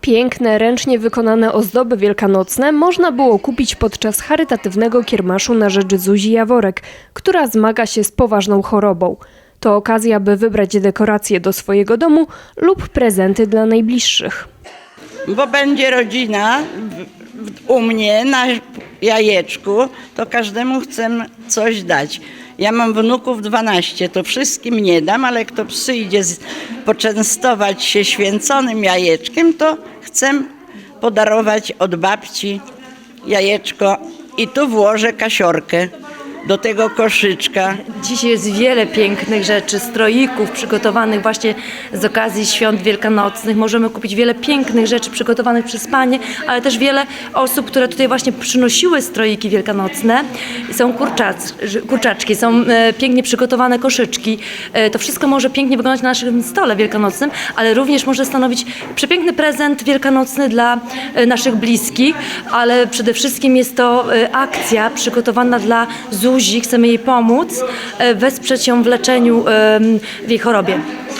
Piękne, ręcznie wykonane ozdoby wielkanocne można było kupić podczas charytatywnego kiermaszu na rzecz Zuzi Jaworek, która zmaga się z poważną chorobą. To okazja, by wybrać dekoracje do swojego domu lub prezenty dla najbliższych. bo będzie rodzina u mnie na jajeczku, to każdemu chcę coś dać. Ja mam wnuków 12, to wszystkim nie dam, ale kto przyjdzie poczęstować się święconym jajeczkiem, to chcę podarować od babci jajeczko i tu włożę kasiorkę do tego koszyczka. Dziś jest wiele pięknych rzeczy, stroików przygotowanych właśnie z okazji świąt wielkanocnych. Możemy kupić wiele pięknych rzeczy przygotowanych przez Panie, ale też wiele osób, które tutaj właśnie przynosiły stroiki wielkanocne. Są kurczac, kurczaczki, są e, pięknie przygotowane koszyczki. E, to wszystko może pięknie wyglądać na naszym stole wielkanocnym, ale również może stanowić przepiękny prezent wielkanocny dla e, naszych bliskich, ale przede wszystkim jest to e, akcja przygotowana dla Zuzi. Chcemy jej pomóc, e, wesprzeć ją w leczeniu em, w jej chorobie.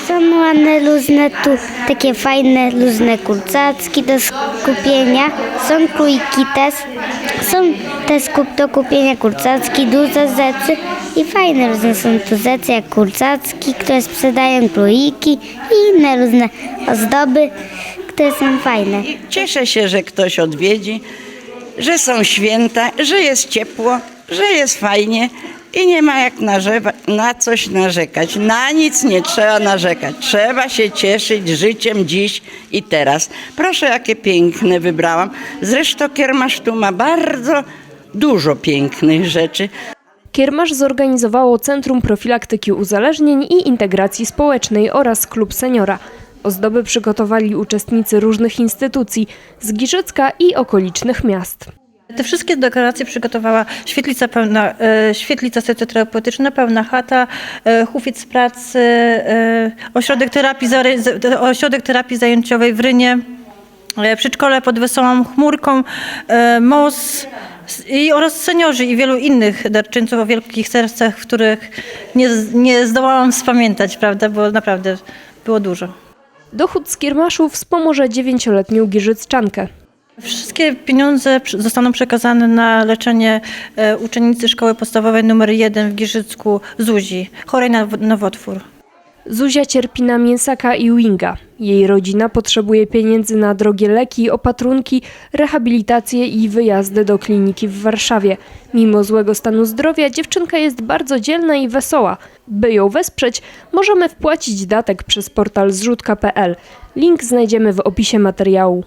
Są ładne, luźne, tu takie fajne, luźne kurcacki do skupienia. Są krójki też. Są też kup do kupienia kurcacki, duże rzeczy i fajne różne są tu rzeczy jak kurcacki, które sprzedają krójki i inne różne ozdoby, które są fajne. Cieszę się, że ktoś odwiedzi, że są święta, że jest ciepło, że jest fajnie i nie ma jak narzewa- na coś narzekać. Na nic nie trzeba narzekać. Trzeba się cieszyć życiem dziś i teraz. Proszę, jakie piękne wybrałam. Zresztą kiermasz tu ma bardzo dużo pięknych rzeczy. Kiermasz zorganizowało Centrum Profilaktyki Uzależnień i Integracji Społecznej oraz Klub Seniora. Ozdoby przygotowali uczestnicy różnych instytucji z Giżycka i okolicznych miast. Te wszystkie dekoracje przygotowała świetlica pełna, e, świetlica terapeutyczna, pełna chata, e, hufiec pracy, e, ośrodek terapii, ośrodek terapii zajęciowej w Rynie, przedszkole pod Wesołą Chmurką, MOS i oraz seniorzy i wielu innych darczyńców o wielkich sercach, których nie, nie zdołałam spamiętać, prawda, bo naprawdę było dużo. Dochód z kiermaszu wspomoże dziewięcioletnią Giżycczankę. Wszystkie pieniądze zostaną przekazane na leczenie e, uczennicy szkoły podstawowej nr 1 w Giżycku Zuzi, chorej na nowotwór. Zuzia cierpi na mięsaka i winga. Jej rodzina potrzebuje pieniędzy na drogie leki, opatrunki, rehabilitację i wyjazdy do kliniki w Warszawie. Mimo złego stanu zdrowia dziewczynka jest bardzo dzielna i wesoła. By ją wesprzeć, możemy wpłacić datek przez portal zrzutka.pl. Link znajdziemy w opisie materiału.